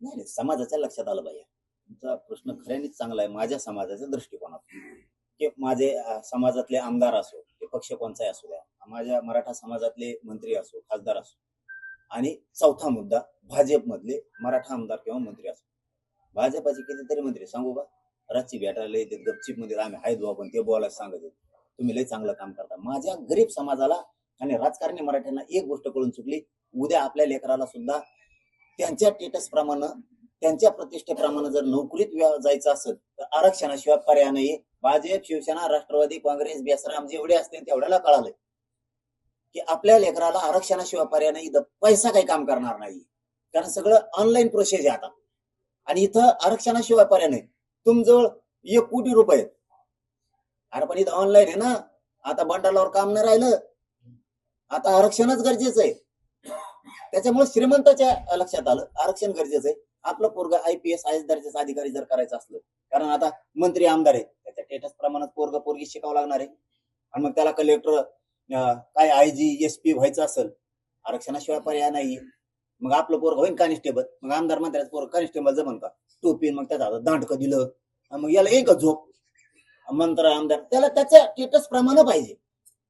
नाही नाही, समाजाच्या लक्षात आलं पाहिजे तुमचा प्रश्न खऱ्यानेच चांगला आहे माझ्या समाजाच्या दृष्टिकोनातून की माझे समाजातले आमदार असो ते पक्ष कोणताही असू द्या माझ्या मराठा समाजातले मंत्री असो खासदार असो. आणि चौथा मुद्दा भाजपमधले मराठा आमदार किंवा मंत्री असो. भाजपाचे कितीतरी मंत्री सांगू का? रातची भेटायला येते गपचिपमध्ये म्हणजे आम्ही आहेत बाबा पण ते बोलायला सांगत आहेत. तुम्ही लय चांगलं काम करता. माझ्या गरीब समाजाला आणि राजकारणी मराठ्यांना एक गोष्ट कळून चुकली उद्या आपल्या लेकराला सुद्धा त्यांच्या स्टेटसप्रमाणे त्यांच्या प्रतिष्ठेप्रमाणे जर नोकरीत जायचं असेल तर आरक्षणाशिवाय पर्याय नाही भाजप शिवसेना राष्ट्रवादी काँग्रेस बेसराम जेवढे असतील तेवढ्याला कळालंय. की आपल्या लेकराला आरक्षणाशिवाय पर्याय नाही इथं पैसा काही काम करणार नाही. कारण सगळं ऑनलाईन प्रोसेस आहे आता. आणि इथं आरक्षणाशिवाय पर्याय नाही. तुमजवळ एक कोटी रुपये अरे पण इथं ऑनलाईन आहे ना. आता बंडालावर काम नाही राहिलं. आता आरक्षणच गरजेचं आहे. त्याच्यामुळे श्रीमंताच्या लक्षात आलं. आरक्षण गरजेचं आहे. आपलं पोरग I P S I S दर्जाचा अधिकारी जर करायचं असलं. कारण आता मंत्री आमदार आहे त्याच्या स्टेटस प्रमाणात पोरग पोरगी शिकावं लागणार आहे. आणि मग त्याला कलेक्टर काय आय जी एस पी व्हायचं असेल आरक्षणाशिवाय पर्याय नाही मग आपलं पोरग होईन कॉन्स्टेबल मग आमदार मंत्र्याचं पोरग कॉन्स्टेबल जमन का? टोपीन मग त्याचा हातात दांडकं दिलं. मग याला एक झोप. मंत्र आमदार. त्याला त्याच्या स्टेटस प्रमाणे पाहिजे.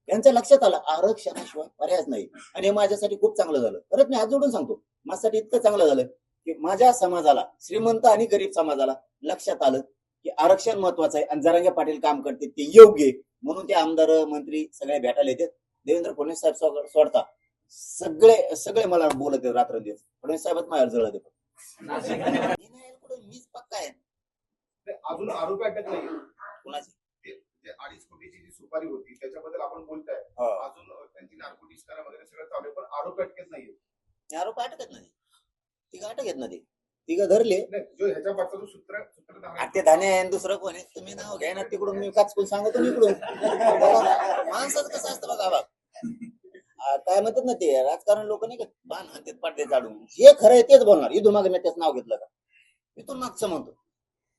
त्यांच्या लक्षात आलं आरक्षणाशिवाय पर्यायच नाही. आणि हे माझ्यासाठी खूप चांगलं झालं. परत मी हात जोडून सांगतो माझ्यासाठी इतकं चांगलं झालं की माझ्या समाजाला श्रीमंत आणि गरीब समाजाला लक्षात आलं की आरक्षण महत्वाचं आहे आणि जरांगे पाटील काम करते ते योग्य म्हणून ते आमदार मंत्री सगळे भेटायला येतात. देवेंद्र फडणवीस साहेब सोडता. सगळे सगळे मला बोलत आहेत रात्र दिवस. फडणवीस साहेबच माझ्यावर यायला कुठं, मीच पक्का आहे अजून आरोपी अटक नाही? कुणाचे? ते अडीच कोटीची जी सुपारी होती त्याच्याबद्दल आपण बोलताय. हो. अजून त्यांची नार्कोटिक्स करा वगैरे सगळं चालू आहे पण आरोपी अटकेत नाहीये. आरोप अटकत नाही. तिघ अटक ना ते. तिघ धरले. नाही जो ह्याच्या पाठचा जो सूत्र सूत्रधार ते धान्य आहे आणि दुसरं कोण आहे? तुम्ही नाव घ्या ना तिकडून मी काचकून सांगतो इकडून. माणसाचं कसं असतं बघा आ, काय म्हणतात ना ते राजकारण लोक नाही का बाण हातात पाडते चाडून जे खरं आहे तेच बोलणार. इथून मागे मी त्याचं नाव घेतलं का? इथून मागचं म्हणतो.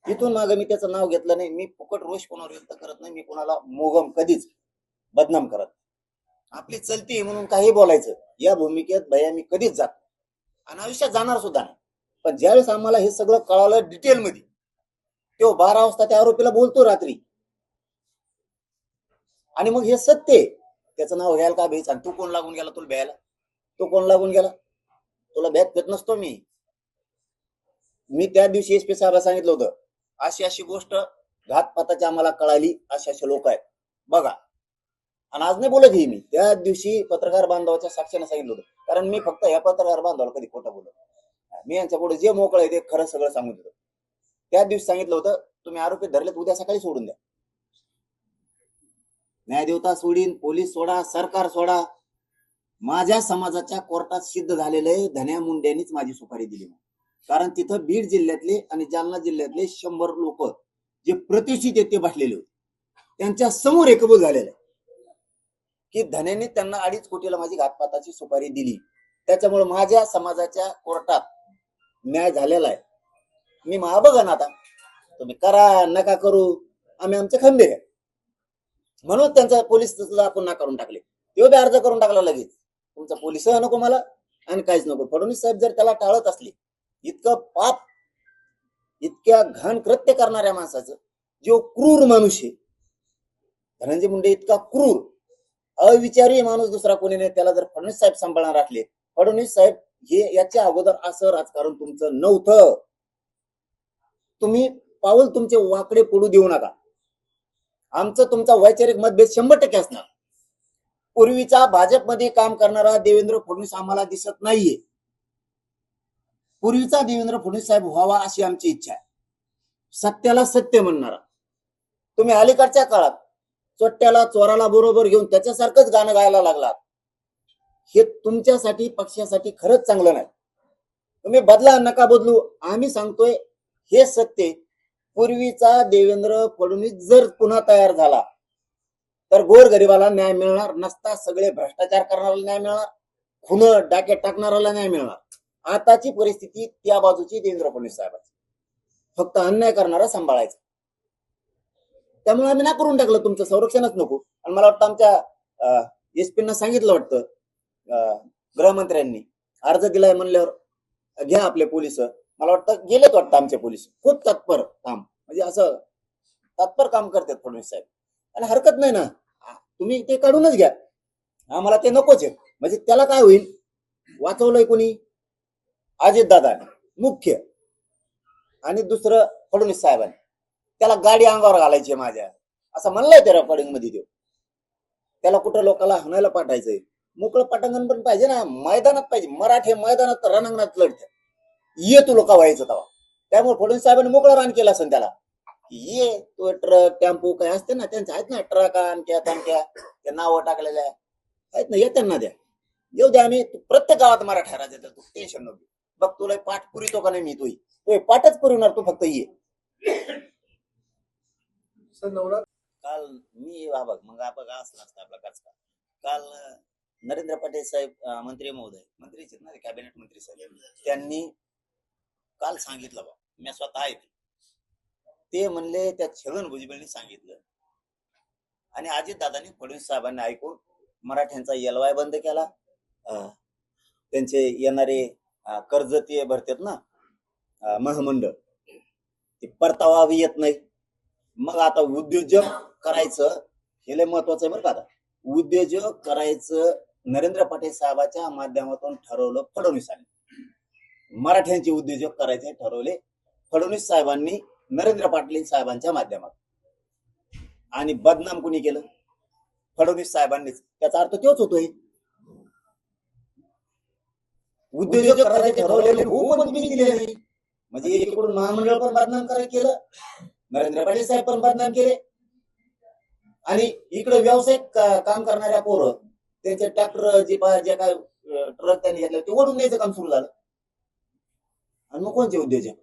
इथून मागे मी त्याचं नाव घेतलं नाही. मी फुकट रोष कोणावर व्यक्त करत नाही. मी कोणाला मोगम कधीच बदनाम करत आपली चलती म्हणून काही बोलायचं. या भूमिकेत भैया मी कधीच जात आणि आयुष्यात जाणार सुद्धा नाही. पण ज्यावेळेस आम्हाला हे सगळं कळालं डिटेल मध्ये तो बारा वाजता त्या आरोपीला बोलतो रात्री. आणि मग हे सत्य त्याचं नाव घ्यायला का भेच आणि तू कोण लागून गेला तुला भ्यायला? तो कोण लागून गेला? तुला भ्यात देत नसतो मी. मी त्या दिवशी एस पी साहेबला सांगितलं होतं. अशी अशी गोष्ट घातपाताची आम्हाला कळाली असे असे लोक आहेत. बघा. आणि आज नाही बोलत ही मी. त्या दिवशी पत्रकार बांधवाच्या साक्षीने सांगितलं होतं. कारण मी फक्त या पत्रकार बांधवाला कधी खोटं बोलत मी यांच्या पुढे जे मोकळं आहे ते खरं सगळं सांगून देतो. त्या दिवशी सांगितलं होतं तुम्ही आरोपी धरलेत उद्या सकाळी सोडून द्या. न्यायदेवता सोडीन पोलीस सोडा सरकार सोडा. माझ्या समाजाच्या कोर्टात सिद्ध झालेलं आहे धन्या मुंड्यांनीच माझी सुपारी दिली कारण तिथं बीड जिल्ह्यातले आणि जालना जिल्ह्यातले शंभर लोक जे प्रतिष्ठित आहेत ते बसलेले होते. त्यांच्यासमोर एकभूत झालेलं आहे. की धन्याने त्यांना अडीच कोटीला माझी घातपाताची सुपारी दिली. त्याच्यामुळे माझ्या समाजाच्या कोर्टात न्याय झालेला आहे. मी महा बघा ना आता. तुम्ही करा नका करू. आम्ही आमचे खंबीर आहे. म्हणून त्यांचा पोलीस सुद्धा आपण नाकारून टाकले. तो बी अर्ज करून टाकला लगेच. तुमचा पोलीस नको मला आणि काहीच नको. फडणवीस साहेब जर त्याला टाळत असले इतकं पाप इतक्या घाण कृत्य करणाऱ्या माणसाचं जो क्रूर माणूस आहे. धनंजय मुंडे इतका क्रूर अविचारी माणूस दुसरा कोणी नाही त्याला जर फडणवीस साहेब सांभाळणार राखले फडणवीस साहेब हे याच्या अगोदर असं राजकारण तुमचं नव्हतं. तुम्ही पाऊल तुमचे वाकडे पडू देऊ नका. आमचं तुमचा वैचारिक मतभेद शंभर टक्के असणार. पूर्वीचा भाजपमध्ये काम करणारा देवेंद्र फडणवीस आम्हाला दिसत नाहीये. पूर्वीचा देवेंद्र फडणवीस साहेब व्हावा अशी आमची इच्छा आहे. सत्याला सत्य म्हणणारा. तुम्ही अलीकडच्या काळात चोट्ट्याला चोराला बरोबर घेऊन त्याच्यासारखंच गाणं गायला लागलात. हे तुमच्यासाठी पक्षासाठी खरंच चांगलं नाही. तुम्ही बदला नका बदलू आम्ही सांगतोय हे सत्य पूर्वीचा देवेंद्र फडणवीस जर पुन्हा तयार झाला तर गोर गरिबाला न्याय मिळणार नसता सगळे भ्रष्टाचार करणाऱ्याला न्याय मिळणार खुन डाके टाकणाऱ्याला न्याय मिळणार. आताची परिस्थिती त्या बाजूची देवेंद्र फडणवीस साहेबांची. फक्त अन्याय करणारा सांभाळायचा. त्यामुळे आम्ही ना करून टाकलं तुमचं संरक्षणच नको. आणि मला वाटतं आमच्या एस पीना सांगितलं वाटतं गृहमंत्र्यांनी. अर्ज दिलाय म्हणल्यावर घ्या आपले पोलीस. मला वाटतं गेलेत वाटतं आमचे पोलीस. खूप तत्पर काम. म्हणजे असं तत्पर काम करतात फडणवीस साहेब. आणि हरकत नाही ना. तुम्ही ते काढूनच घ्या. आम्हाला ते नकोच आहे. म्हणजे त्याला काय होईल? वाचवलंय कोणी? अजित दादा मुख्य. आणि दुसरं फडणवीस साहेबांनी. त्याला गाडी अंगावर घालायची माझ्या. असं म्हणलंय त्या रेकॉर्डिंगमध्ये देऊ त्याला कुठं लोकांना हणायला पाठायचंय? मोकळं पटांगण पण पाहिजे ना. मैदानात पाहिजे. मराठे मैदानात रणांगणात लढत ये तू लोक व्हायचं तेव्हा. त्यामुळे फडणवीस साहेबांनी मोकळं रान केलं असेल त्याला. ये तो ट्रक टेम्पो काय असते ना त्यांचे आहेत ना ट्रक आणख्या ताणक्या त्या नावं टाकलेल्या आहेत. ना ये त्यांना द्या येऊ द्या आम्ही. तू प्रत्येक गावात मराठा राजा तू टेन्शन नको बघ तुला पाठ पुरितो का नाही मी तू तो पाठच पुरवणार तू फक्त ये. काल मी हा बघ मग आपण असला असता आपला कचका काल नरेंद्र पाटील साहेब अं, मंत्री महोदय मंत्रीचे ना कॅबिनेट मंत्री साहेब त्यांनी काल सांगितलं बा मी स्वतः ऐकलं ते म्हणले त्या छगन भुजबळनी सांगितलं. आणि अजित दादांनी फडणवीस साहेबांनी ऐकून मराठ्यांचा एलवाय बंद केला. अं, त्यांचे येणारे कर्ज ते भरतात ना महामंडळ. ते परतावा येत नाही. मग आता उद्योजक करायचं हे लय महत्वाचं आहे बरं का आता. उद्योजक करायचं नरेंद्र पाटील साहेबाच्या माध्यमातून ठरवलं फडणवीसांनी मराठ्यांचे उद्योजक करायचे ठरवले फडणवीस साहेबांनी नरेंद्र पाटील साहेबांच्या माध्यमातून. आणि बदनाम कुणी केलं? फडणवीस साहेबांनीच. त्याचा अर्थ तोच होतोय. उद्योजक करायचे ठरवलेले हो पण तुम्ही दिले नाही म्हणजे एकीकडून महामंडळ पण बदनाम करायला केलं. नरेंद्र पाटील साहेब पण बदनाम केले. आणि इकडे व्यावसायिक का- काम करणाऱ्या पोरं त्यांचे ट्रॅक्टर जे जे काय ट्रक त्यांनी घेतले ते ओढून द्यायचं काम सुरू झालं. आणि मग कोणते उद्योजक?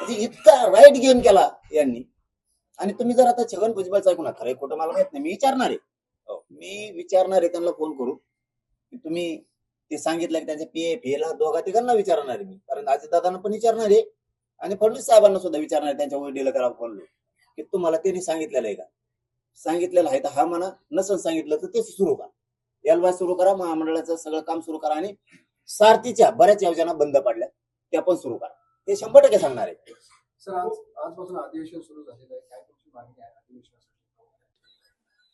म्हणजे इतका राईट गेम केला यांनी. आणि तुम्ही जर आता छगन भुजबळचं ऐकू ना खरं खोटं मला माहीत नाही. मी विचारणार आहे. हो, मी विचारणार आहे त्यांना फोन करू. की तुम्ही ते सांगितलं की त्यांच्या पी एफ ला दोघा तिघांना विचारणार आहे मी. कारण अजितदादांना पण विचारणार आहे. आणि फडणवीस साहेबांना सुद्धा विचारणार आहे. त्यांच्या वडील करा फोन की तुम्हाला त्यांनी सांगितलेलं आहे का? सांगितलेलं आहे. तर हा म्हणा नसन सांगितलं तर ते सुरू करा. एलवाय सुरू करा महामंडळाचं सगळं काम सुरू करा आणि सारथीच्या बऱ्याच योजना बंद पडल्या त्या पण सुरू करा. ते शंभर टक्के सांगणार आहे. सर आज आजपासून अधिवेशन सुरू झालेलं आहे. काय तुमची मागणी आहे? अधिवेशनासाठी?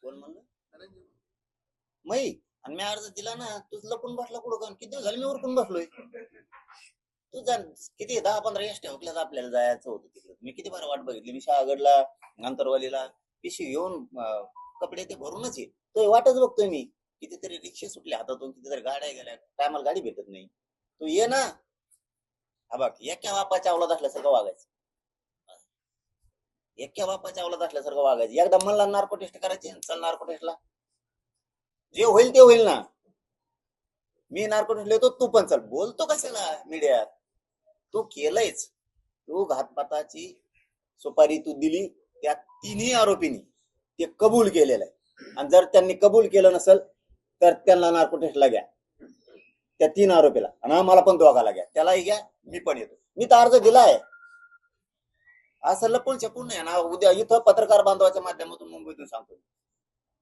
कोण म्हणलं? मै आणि मी अर्ज दिला ना तूच लपून बसला कुठं का किती दिवस झाले मी उरकून बसलोय? तू जा किती दहा पंधरा एस हुकल्यात आपल्याला जायचं होतं तिकडे. मी किती बार वाट बघितली. मी शहागडला अंतरवालीला पिशी घेऊन कपडे ते भरूनच येईल तो वाटच बघतोय मी. कितीतरी रिक्षा सुटल्या हातातून कितीतरी गाड्या गेल्या. टायमाला गाडी भेटत नाही. तू ये ना. हा बघ एका बापाच्या अवलात असल्यासारखं वागायचं. एका बापाच्या अवलात असल्यासारखं वागायचं. एकदा मला नार्को टेस्ट करायची चल नार्को टेस्टला जे होईल ते होईल ना. मी नार्को लिहितो तू पण चल. बोलतो कशाला मीडियात? तू केलंयच. तू घातपाताची सुपारी तू दिली त्या तिन्ही आरोपींनी. ते कबूल केलेलं आहे. आणि जर त्यांनी कबूल केलं नसेल तर त्यांना नार्को घ्या. त्या तीन आरोपीला. आणि आम्हाला पण दोघाला घ्या. त्यालाही घ्या मी पण येतो. मी तर अर्ज दिलाय. असं लपून छपून नाही ना उद्या इथं पत्रकार बांधवाच्या माध्यमातून मुंबईतून सांगतो.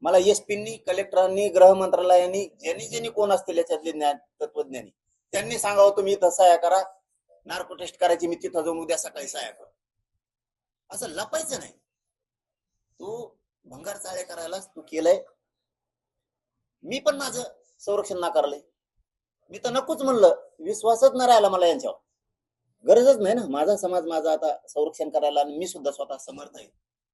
मला एसपींनी कलेक्टरांनी गृह मंत्रालयाने ज्यांनी ज्यांनी कोण असतील याच्यातले ज्ञान तत्वज्ञानी त्यांनी सांगावं तुम्ही इथं सहाय्या करा. नार्को टेस्ट करायची मी तिथं जाऊन उद्या सकाळी सहाय्या कर असं लपायचं नाही. तू भंगार चाळे करायला तू केलंय. मी पण माझं संरक्षण नाकारलंय. मी तर नकोच म्हणलं. विश्वासच नाही राहिला मला यांच्यावर. गरजच नाही ना. माझा समाज माझा आता संरक्षण करायला आणि मी सुद्धा स्वतः समर्थ आहे.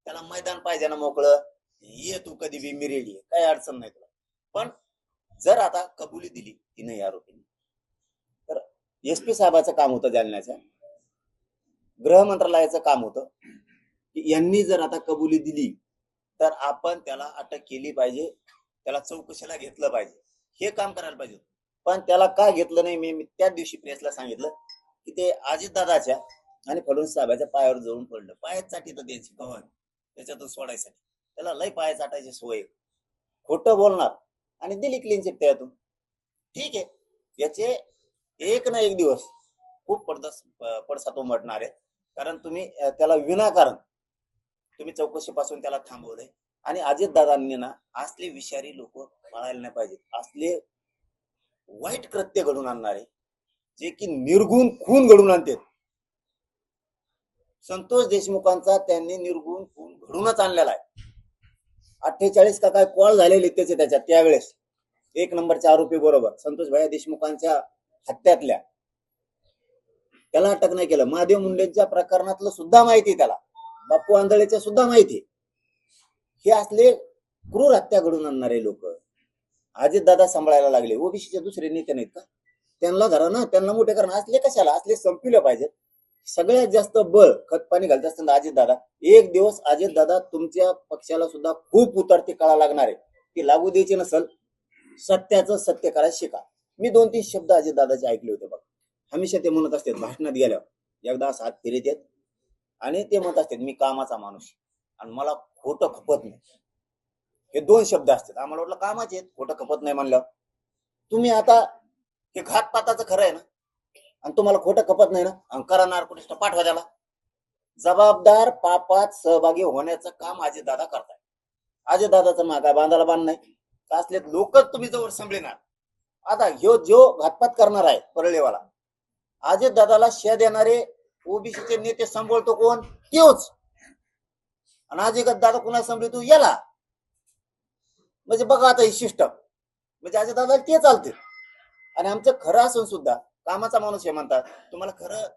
त्याला मैदान पाहिजे ना मोकळं. ये तू कधी बी मी रेडी आहे? काही अडचण नाही तुला. पण जर आता कबुली दिली तिने आरोपींनी तर एस पी साहेबाचं काम होतं जालन्याचं. गृह मंत्रालयाचं काम होतं. की यांनी जर आता कबुली दिली तर आपण त्याला अटक केली पाहिजे. त्याला चौकशीला घेतलं पाहिजे. हे काम करायला पाहिजे पण त्याला का घेतलं नाही? मी त्याच दिवशी प्रेसला सांगितलं की ते अजितदादाच्या आणि फडणवीस साहेबाच्या पायावर जाऊन पडलं. पायाच साठी तर द्यायची कव्हर त्याच्यातून सोडायसाठी. त्याला लय पाय चाटायची सोय आहे. खोटं बोलणार आणि दिली क्लीन चिट त्यातून. ठीक आहे. याचे एक ना एक दिवस खूप पडदास पडसाद उमटणार आहे कारण तुम्ही त्याला विनाकारण तुम्ही चौकशीपासून त्याला थांबवलंय. आणि अजितदादांनी ना असले विषारी लोक पळायला नाही पाहिजेत. असले वाईट कृत्य घडून आणणारे जे की निर्गुण खून घडून आणतात. संतोष देशमुखांचा त्यांनी निर्गुण खून घडूनच आणलेला आहे. अठ्ठेचाळीस का काय कॉल झालेले त्याचे त्याच्यात त्यावेळेस. एक नंबरचे आरोपी बरोबर. संतोष भाई देशमुखांच्या हत्यातल्या. त्याला अटक नाही केलं. महादेव मुंडेंच्या प्रकरणातलं सुद्धा माहिती त्याला. बापू आंधळेच्या सुद्धा माहिती. हे असले क्रूर हत्या घडून आणणारे लोक. अजित दादा सांभाळायला लागले. ओबीसीचे दुसरे नेते नाहीत का? त्यांना घरा ना त्यांना मोठे करणं असले कशाला? असले संपले पाहिजेत. सगळ्यात जास्त बळ खत पाणी घालत असताना अजित दादा. एक दिवस अजित दादा तुमच्या पक्षाला सुद्धा खूप उतरती काळा लागणार आहे. ती लागू द्यायची नसल सत्याचं सत्य करायला शिका. मी दोन तीन शब्द अजित दादाचे ऐकले होते बघ. हमेशा ते म्हणत असतात भाषणात गेल्यावर. एकदा असं हात फिरत येत आणि ते म्हणत असतात मी कामाचा माणूस आणि मला खोटं खपत नाही. हे दोन शब्द असतात. आम्हाला वाटलं कामाचे आहेत खोटं खपत नाही म्हणलं तुम्ही आता हे घातपाताचं खरं आहे ना? आणि तुम्हाला खोटं खपत नाही ना? आणि करा नार्कोटिस्ट पाठवा त्याला. जबाबदार पापात सहभागी होण्याचं काम अजित दादा करताय अजितदादाचं मागा बांधाला बांध नाही. असले लोकच तुम्ही जवळ संभळणार आता ह्यो जो घातपात करणार आहे परळेवाला अजित दादाला शे देणारे ओबीसीचे नेते सांभाळतो कोण? त्योच. आणि अजित दादा कुणाला सांभाळतो? याला. म्हणजे बघा आता ही सिस्टम म्हणजे अजित दादा ते चालते आणि आमचं खरं असून सुद्धा कामाचा माणूस हे म्हणतात. तुम्हाला खरं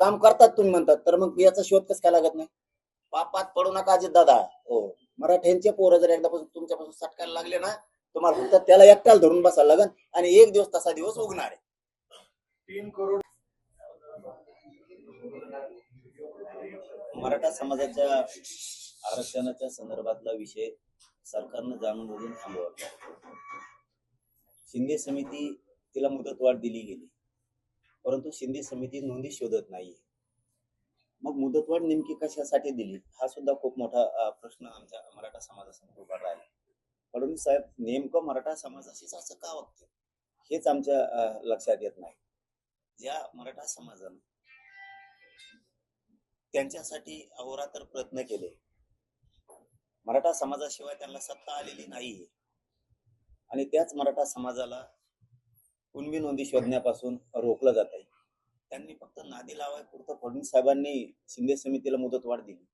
काम करतात तुम्ही म्हणतात. तर मग याचा शोध कसं काय लागत नाही? पापात पडू नका अजित दादा. हो. मराठ्यांचे पोरं जर एकदापासून तुमच्यापासून सटकायला लागले ना तुम्हाला फक्त त्याला एकट्याला धरून बसायला लागेल आणि एक दिवस तसा दिवस उगणार आहे. तीन करोड मराठा समाजाच्या आरक्षणाच्या संदर्भातला विषय सरकारनं जाणून बुजून थांबवला. शिंदे समिती तिला मुदतवाढ दिली गेली. परंतु शिंदे समिती नोंदी शोधत नाहीये. मग मुदतवाढ नेमकी कशासाठी दिली? हा सुद्धा खूप मोठा प्रश्न आमच्या मराठा समाजासमोर उभा राहिला. फडणवीस साहेब नेमकं मराठा समाजाशीच असं का वागते हेच आमच्या लक्षात येत नाही. ज्या मराठा समाजानं त्यांच्यासाठी अहोरात्र प्रयत्न केले. मराठा समाजाशिवाय त्यांना सत्ता आलेली नाहीये. आणि त्याच मराठा समाजाला कुणबी नोंदी शोधण्यापासून रोखलं जात आहे. त्यांनी फक्त नादी लावाय पुरतं फडणवीस साहेबांनी शिंदे समितीला मुदतवाढ दिली.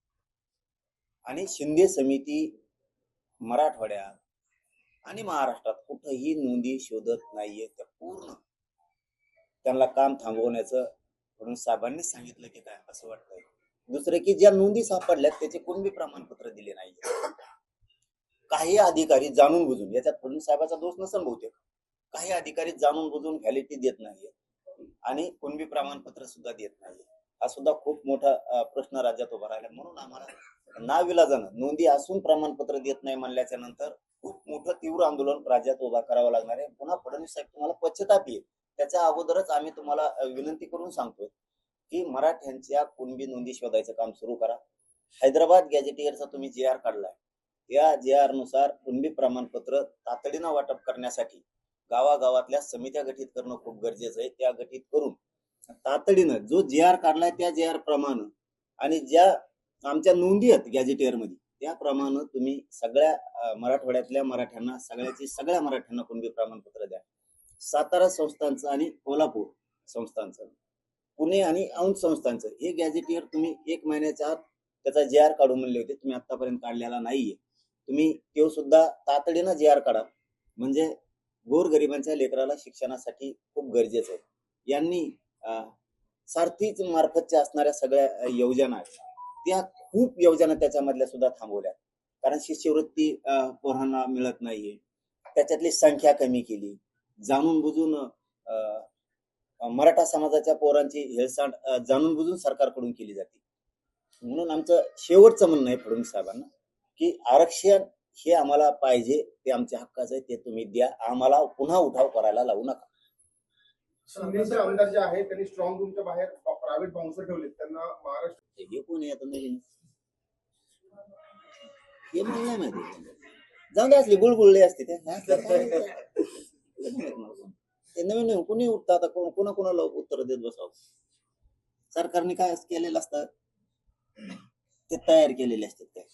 आणि शिंदे समिती मराठवाड्यात आणि महाराष्ट्रात कुठंही नोंदी शोधत नाहीये त्या पूर्ण त्यांना काम थांबवण्याचं फडणवीस साहेबांनी सांगितलं की काय असं वाटतंय. दुसरे की ज्या नोंदी सापडल्यात त्याचे कुणबी प्रमाणपत्र दिले नाहीये. काही अधिकारी जाणून बुजून याच्यात फडणवीस साहेबाचा दोष नसेल बहुतेक. काही अधिकारी जाणून बुजून व्हॅलिटी देत नाहीये. आणि कुणबी प्रमाणपत्र सुद्धा देत नाहीये. हा सुद्धा खूप मोठा प्रश्न राज्यात उभा राहिला. म्हणून आम्हाला नाविलाजानं नोंदी असून प्रमाणपत्र देत नाही म्हणल्याच्या नंतर खूप मोठं तीव्र आंदोलन राज्यात उभा करावं लागणार आहे. पुन्हा फडणवीस साहेब तुम्हाला पश्चाताप येईल. त्याच्या अगोदरच आम्ही तुम्हाला विनंती करून सांगतोय की मराठ्यांच्या कुणबी नोंदी शोधायचं काम सुरू करा. हैदराबाद गॅजेटियरचा तुम्ही जे आर काढलाय. त्या जे आरनुसार कुणबी प्रमाणपत्र तातडीनं वाटप करण्यासाठी गावागावातल्या समित्या गठीत करणं खूप गरजेचं आहे. त्या गठीत करून तातडीनं जो जे आर काढलाय त्या जे आर प्रमाणे आणि ज्या आमच्या नोंदी आहेत गॅजेटियरमध्ये त्याप्रमाणे तुम्ही सगळ्या मराठवाड्यातल्या मराठ्यांना सगळ्याची सगळ्या मराठ्यांना कुणबी प्रमाणपत्र द्या. सातारा संस्थांचं आणि कोल्हापूर संस्थांचं पुणे आणि औंध संस्थांचं हे गॅजेटियर तुम्ही एक महिन्याच्या आत त्याचा जे आर काढू म्हणले होते. तुम्ही आतापर्यंत काढलेला नाहीये. तुम्ही तो सुद्धा तातडीनं जे आर काढा. म्हणजे गोरगरिबांच्या लेकराला शिक्षणासाठी खूप गरजेचं आहे. यांनी सारथीच मार्फतच्या असणाऱ्या सगळ्या योजना त्या खूप योजना त्याच्यामधल्या सुद्धा थांबवल्या. कारण शिष्यवृत्ती पोरांना मिळत नाहीये. त्याच्यातली संख्या कमी केली. जाणून बुजून अं, मराठा समाजाच्या पोरांची हेळसांड जाणून बुजून सरकारकडून केली जाते. म्हणून आमचं शेवटचं म्हणणं आहे फडणवीस साहेबांना की आरक्षण हे आम्हाला पाहिजे ते आमच्या हक्काचं आहे ते तुम्ही द्या. आम्हाला पुन्हा उठाव करायला लावू नका. आमदार जे आहेत त्यांनी स्ट्रॉंग रूमच्या बाहेर प्रायव्हेट बाउन्सर ठेवले त्यांना महाराष्ट्र हे कोण आहे नवीन? हे मला नाही माहिती. जाऊन दे असली बुळबुळले असते ते. नवीन नवीन कुणी उठतं? आता कोणा कोणाला उत्तर देत बसावं? सरकारने काय केलेलं असतं? ते तयार केलेले असतात ते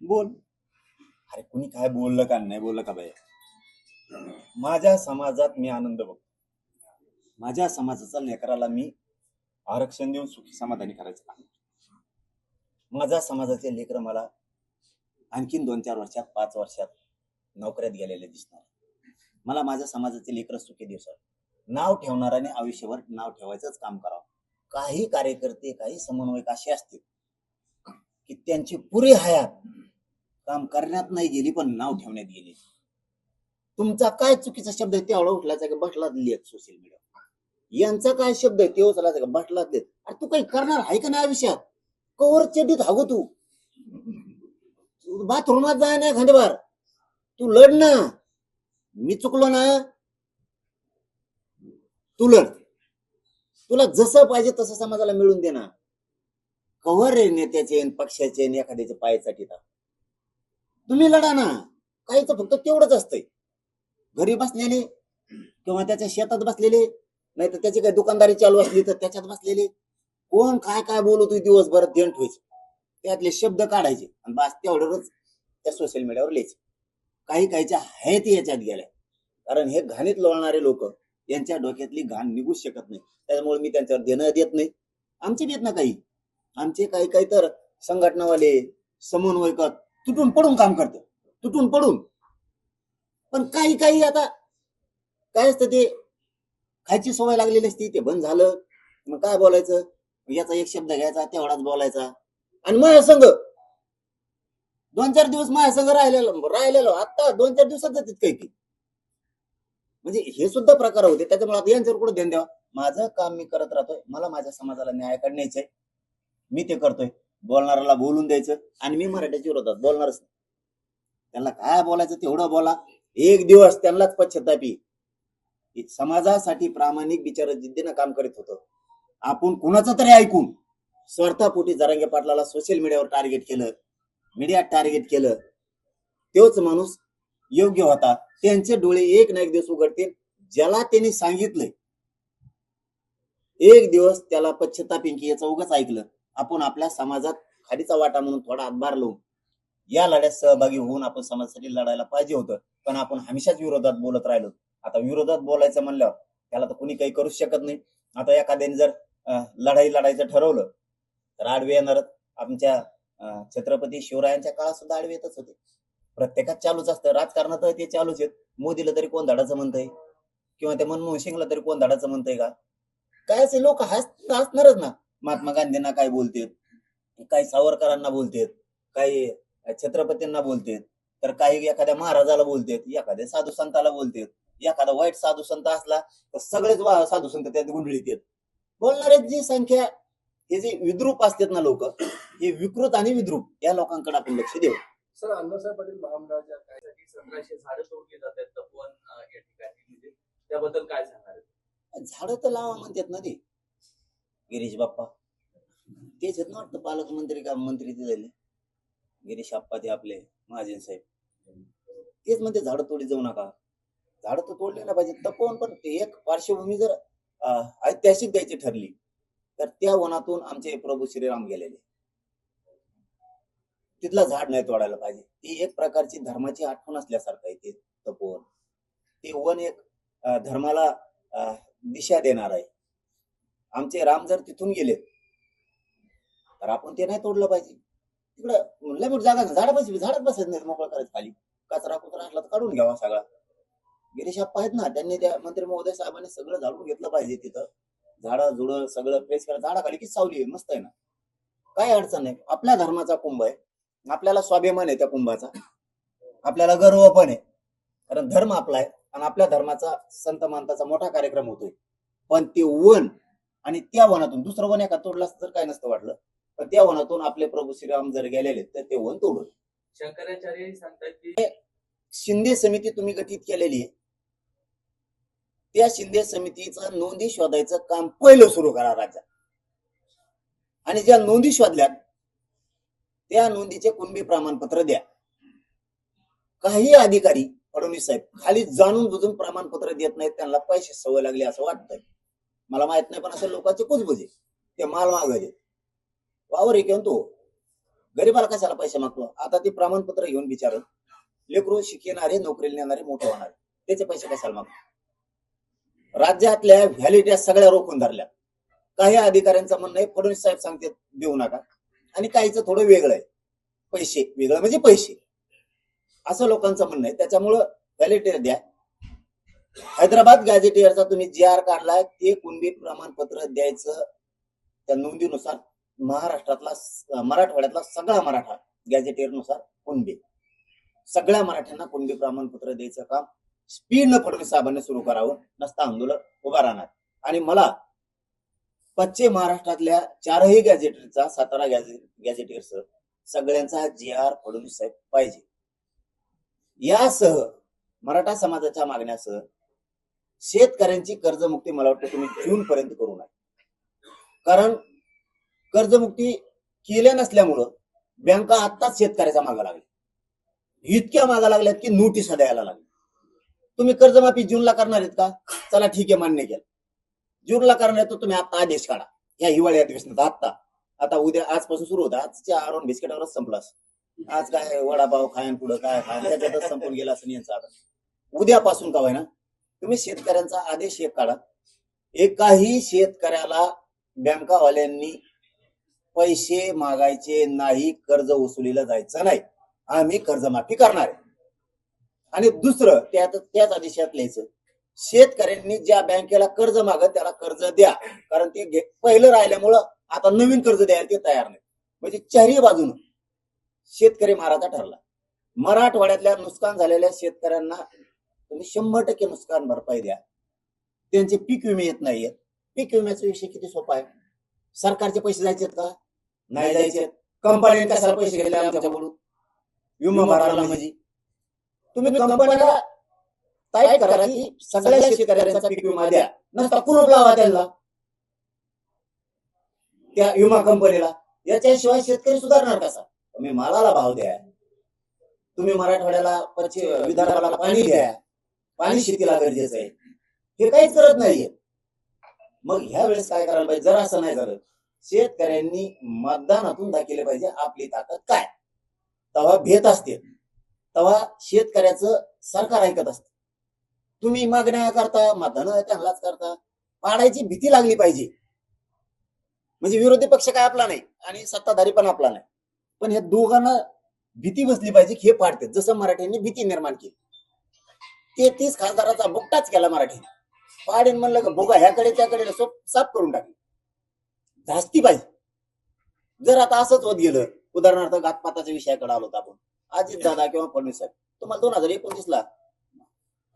बोल. अरे कुणी काय बोललं का नाही बोललं का बाई? माझ्या समाजात मी आनंद बघतो. माझ्या समाजाचा लेकराला मी आरक्षण देऊन सुखी समाधानी करायचं काम माझा समाजाचे लेकर मला आणखीन दोन चार वर्षात पाच वर्षात नोकऱ्यात गेलेले दिसणार. मला माझ्या समाजाचे लेकर सुखी दिवसात नाव ठेवणाऱ्याने आयुष्यभर नाव ठेवायचंच काम करावं. काही कार्यकर्ते काही समन्वयक असे असतील की त्यांची पुरी हयात काम करण्यात नाही गेली पण नाव ठेवण्यात गेली. तुमचा काय चुकीचा शब्द आहे तेवढा उठलायचा का? बसला लिहित सोशल मीडिया यांचा काय शब्द आहे ते उचलायचा का? बसला देत अरे तू काही करणार आहे का नाही आयुष्यात? कवर चेड्डीत हागो तू. बाथरूमात जाय नाही खंडेबार तू लढ ना. मी चुकलो ना. तू लढ. तुला जसं पाहिजे तसं समाजाला मिळून दे ना. कव्हर रे नेत्याचे पक्षाचे आणि एखाद्याचे पायासाठी तुम्ही लढा ना. काहीच फक्त तेवढंच असतंय. घरी बसलेले किंवा त्याच्या शेतात बसलेले नाही तर त्याची काही दुकानदारी चालू असली तर त्याच्यात बसलेले कोण काय काय बोलतोय दिवसभरात देण ठेवायचे. त्यातले शब्द काढायचे आणि बस तेवढ्यावरच त्या सोशल मीडियावर लिहायचे. काही काहीच्या आहेत याच्यात गेल्या. कारण हे घाणीत लोळणारे लोक यांच्या डोक्यातली घाण निघूच शकत नाही. त्यामुळे मी त्यांच्यावर देणं देत नाही. आमचे देत ना काही. आमचे काही काही तर संघटनावाले समन्वयकत तुटून पडून काम करतं. तुटून पडून. पण काही काही आता काय असतं ते खायची सवय लागलेली असती ते बंद झालं. मग काय बोलायचं? याचा एक शब्द घ्यायचा तेवढाच बोलायचा. आणि माझ्या संघ दोन चार दिवस माझ्या संघ राहिलेलो राहिलेलो. आता दोन चार दिवसात जातात काही की म्हणजे हे सुद्धा प्रकार होते. त्याच्यामुळे आता यांच्यावर कुठं ध्यान द्यावा? माझं काम मी करत राहतोय. मला माझ्या समाजाला न्याय काढण्याचा मी ते करतोय. बोलणाऱ्याला बोलून द्यायचं. आणि मी मराठीच्या विरोधात बोलणारच नाही. त्यांना काय बोलायचं तेवढं बोला. एक दिवस त्यांनाच पश्चातापी. समाजासाठी प्रामाणिक विचार जिद्दीनं काम करीत होतं. आपण कुणाचं तरी ऐकून स्वार्थापोटी जरांगे पाटलाला सोशल मीडियावर टार्गेट केलं मीडियात टार्गेट केलं. तोच माणूस योग्य होता. त्यांचे डोळे एक ना एक दिवस उघडतील. ज्याला त्यांनी सांगितलंय. एक दिवस त्याला पश्चतापिंकी याचं उगाच ऐकलं. आपण आपल्या समाजात खाडीचा वाटा म्हणून थोडा हातभार लावून या लढ्यात सहभागी होऊन आपण समाजासाठी लढायला पाहिजे होतं. पण आपण हमेशाच विरोधात बोलत राहिलो. आता विरोधात बोलायचं म्हणल्यावर त्याला तर कुणी काही करूच शकत नाही. आता एखाद्याने जर लढाई लढायचं ठरवलं तर आडवे येणार आमच्या छत्रपती शिवरायांच्या काळात सुद्धा आडवे येतच होते. प्रत्येकात चालूच असतं. राजकारणात ते चालूच आहेत. मोदीला तरी कोण धडाचं म्हणतंय? किंवा त्या मनमोहन सिंगला तरी कोण धडाचं म्हणतंय का? काय असे लोक हस हसणारच ना. महात्मा गांधींना काय बोलतेत? काही सावरकरांना बोलतेत काही छत्रपतींना बोलतेत तर काही एखाद्या महाराजाला बोलतेत एखाद्या साधू संताला बोलतेत एखादा वाईट साधू संत असला तर सगळेच साधू संत त्यात गुंडळीत. आहेत बोलणारे जी संख्या हे जे विद्रूप असतात ना लोक हे विकृत आणि विद्रूप या लोकांकडे आपण लक्ष देऊ. सर अण्णासाहेब पाटील महामंडळाच्या सतराशे झाडं तोडली जातात तपोवन अं, या ठिकाणी म्हणजे त्याबद्दल काय सांगणार? झाडं तर लावा म्हणतात ना ते. गिरीश बाप्पा. तेच आहेत ना वाटतं पालकमंत्री का मंत्री ते झाले. गिरीश आप्पा ते आपले महाजन साहेब. तेच म्हणते झाडं तोडी जाऊ नका. झाडं तर तोडले ना पाहिजे तपवून पण ते एक पार्श्वभूमी जर ऐतिहासिक द्यायची ठरली तर त्या वनातून आमचे प्रभू श्रीराम गेलेले. तिथला झाड नाही तोडायला पाहिजे. ती एक प्रकारची धर्माची आठवण असल्यासारखं आहे ते तपोवन. ते वन एक धर्माला दिशा देणार आहे. आमचे राम जर तिथून गेले तर आपण ते नाही तोडलं पाहिजे. तिकडं म्हणलं मोठी जागा झाड बस झाडच बसत नाही मोकळं करायचं खाली. कचरा कुचरा असला तर काढून घ्यावा सगळा. गिरीश आप्पा आहेत ना त्यांनी त्या मंत्री महोदय साहेबांनी सगळं झाडून घेतलं पाहिजे तिथं. झाडं झुडं सगळं प्रेस करा. झाडाखाली की सावली आहे मस्त आहे ना. काय अडचण नाही. आपल्या धर्माचा कुंभ आहे. आपल्याला स्वाभिमान आहे त्या कुंभाचा. आपल्याला गर्व पण आहे. कारण धर्म आपला आहे. आणि आपल्या धर्माचा संत मानताचा मोठा कार्यक्रम होतोय. पण ते वन आणि त्या वनातून दुसरं वन एका तोडलं तर काय नसतं वाटलं. पण त्या वनातून आपले प्रभू श्रीराम जर गेलेले तर ते वन तोडून. शंकराचार्य सांगतात की शिंदे समिती तुम्ही गठीत केलेली आहे. त्या शिंदे समितीचं नोंदी शोधायचं काम पहिलं सुरू करा राज्यात आणि ज्या नोंदी शोधल्यात त्या नोंदीचे कुणबी प्रमाणपत्र द्या. काही अधिकारी फडणवीस साहेब खाली जाणून बुजून प्रमाणपत्र देत नाहीत त्यांना पैसे सवय लागली असं वाटतंय. मला माहीत नाही पण असं लोकांचे कुजबुजे ते माल मागायचे. वावर घेऊन हो तो? गरीबाला कशाला पैसे मागतो? आता ते प्रमाणपत्र घेऊन विचारत लेकरू शिकणारे नोकरीला नेणारे मोठे होणारे. त्याचे पैसे कशाला मागतो राज्यातल्या व्हॅलिट्या सगळ्या रोखून धरल्या. काही अधिकाऱ्यांचं म्हणणं आहे फडणवीस साहेब सांगते देऊ नका. आणि काहीचं थोडं वेगळं आहे. पैसे. वेगळं म्हणजे पैसे. असं लोकांचं म्हणणं आहे. त्याच्यामुळं व्हॅलिटी द्या. हैदराबाद गॅझेटियरचा तुम्ही जी आर काढलाय ते कुणबी प्रमाणपत्र द्यायचं त्या नोंदीनुसार महाराष्ट्रातला मराठवाड्यातला सगळा मराठा गॅझेटियरनुसार कुणबी. सगळ्या मराठ्यांना कुणबी प्रमाणपत्र द्यायचं काम. स्पीडनं फडणवीस साहेबांनी सुरू करावं. नसता आंदोलन उभा राहणार. आणि मला पश्चिम महाराष्ट्रातल्या चारही गॅझेटियरचा सातारा गॅझे सगळ्यांचा जी आर फडणवीस साहेब पाहिजे. यासह मराठा समाजाच्या मागण्यासह शेतकऱ्यांची कर्जमुक्ती मला वाटतं तुम्ही जून पर्यंत करू नये कारण कर्जमुक्ती केल्या नसल्यामुळं बँका आत्ताच शेतकऱ्याचा मागा लागल्या. इतक्या मागा लागल्यात की नोटीस द्यायला लागली तुम्ही कर्जमाफी जूनला करणार आहेत का? चला ठीक आहे मान्य केलं. जूनला करणार तर तुम्ही आता आदेश काढा. या हिवाळी अधिवेशनात आत्ता आता उद्या आजपासून सुरू होतं. आजच्या आरोन बिस्किटावरच संपला आज काय वडापाव खायन पुढं काय खायन? त्याच्यातच संपून गेला असं यांचं आता उद्यापासून का ना तुम्ही शेतकऱ्यांचा आदेश एक काढा. एकाही शेतकऱ्याला बँकावाल्यांनी पैसे मागायचे नाही कर्ज वसुलीला जायचं नाही. आम्ही कर्जमाफी करणार आहे. आणि दुसरं त्यात त्याच आदेशात लिहायचं शेतकऱ्यांनी ज्या बँकेला कर्ज मागत त्याला कर्ज द्या. कारण ते घे- पहिलं राहिल्यामुळं आता नवीन कर्ज द्यायला ते तयार नाही म्हणजे चारही बाजूनं शेतकरी माराचा ठरला. मराठवाड्यातल्या नुकसान झालेल्या शेतकऱ्यांना तुम्ही शंभर टक्के नुकसान भरपाई द्या. त्यांचे पीक विमे येत नाहीयेत. पीक विम्याचा विषय किती सोपा आहे? सरकारचे पैसे जायचेत का? नाही जायचे कंपन्यांनी कशाला पैसे घेतले आमच्याकडून? विमा भरायला म्हणजे. तुम्ही कंपन्याला टाईप करा की सगळ्या शेतकऱ्यांचा पीक विमा द्या. नसता कुलूप लावा त्यांना. त्या विमा कंपनीला. याच्याशिवाय शेतकरी सुधारणार कसा? तुम्ही मालाला भाव द्या. तुम्ही मराठवाड्याला पश्चिम विदर्भाला पाणी द्या. पाणी शेतीला गरजेचं आहे. हे काहीच करत नाहीये. मग ह्या वेळेस काय करायला पाहिजे? जर असं नाही झालं. शेतकऱ्यांनी मतदानातून दाखवले पाहिजे आपली ताकद काय? तेव्हा भेट असते. तेव्हा शेतकऱ्याचं सरकार ऐकत असत. तुम्ही मागण्या करता मतदान त्यांनाच करता. पाडायची भीती लागली पाहिजे. म्हणजे विरोधी पक्ष काय आपला नाही आणि सत्ताधारी पण आपला नाही. पण हे दोघांना भीती बसली पाहिजे की हे पाडते जसं मराठ्यांनी भीती निर्माण केली. तेहतीस खासदाराचा बुकटाच केला मराठीने पाडेन म्हणलं का भोगा ह्याकडे त्याकडे सोप साफ करून टाकली धास्ती पाहिजे जर आता असंच होत गेलं उदाहरणार्थ घातपाताच्या विषयाकडे आलो होतो आपण. अजित दादा किंवा फडणवीस साहेब. तुम्हाला दोन हजार एकोणतीस ला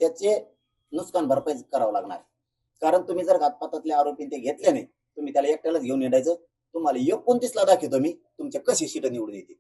त्याचे नुकसान भरपाई करावं लागणार. कारण तुम्ही जर घातपातातले आरोपी ते घेतले नाही तुम्ही त्याला एकट्यालाच घेऊन येण्याचं तुम्हाला एकोणतीस ला दाखवतो मी तुमच्या कशी सीट निवडून येते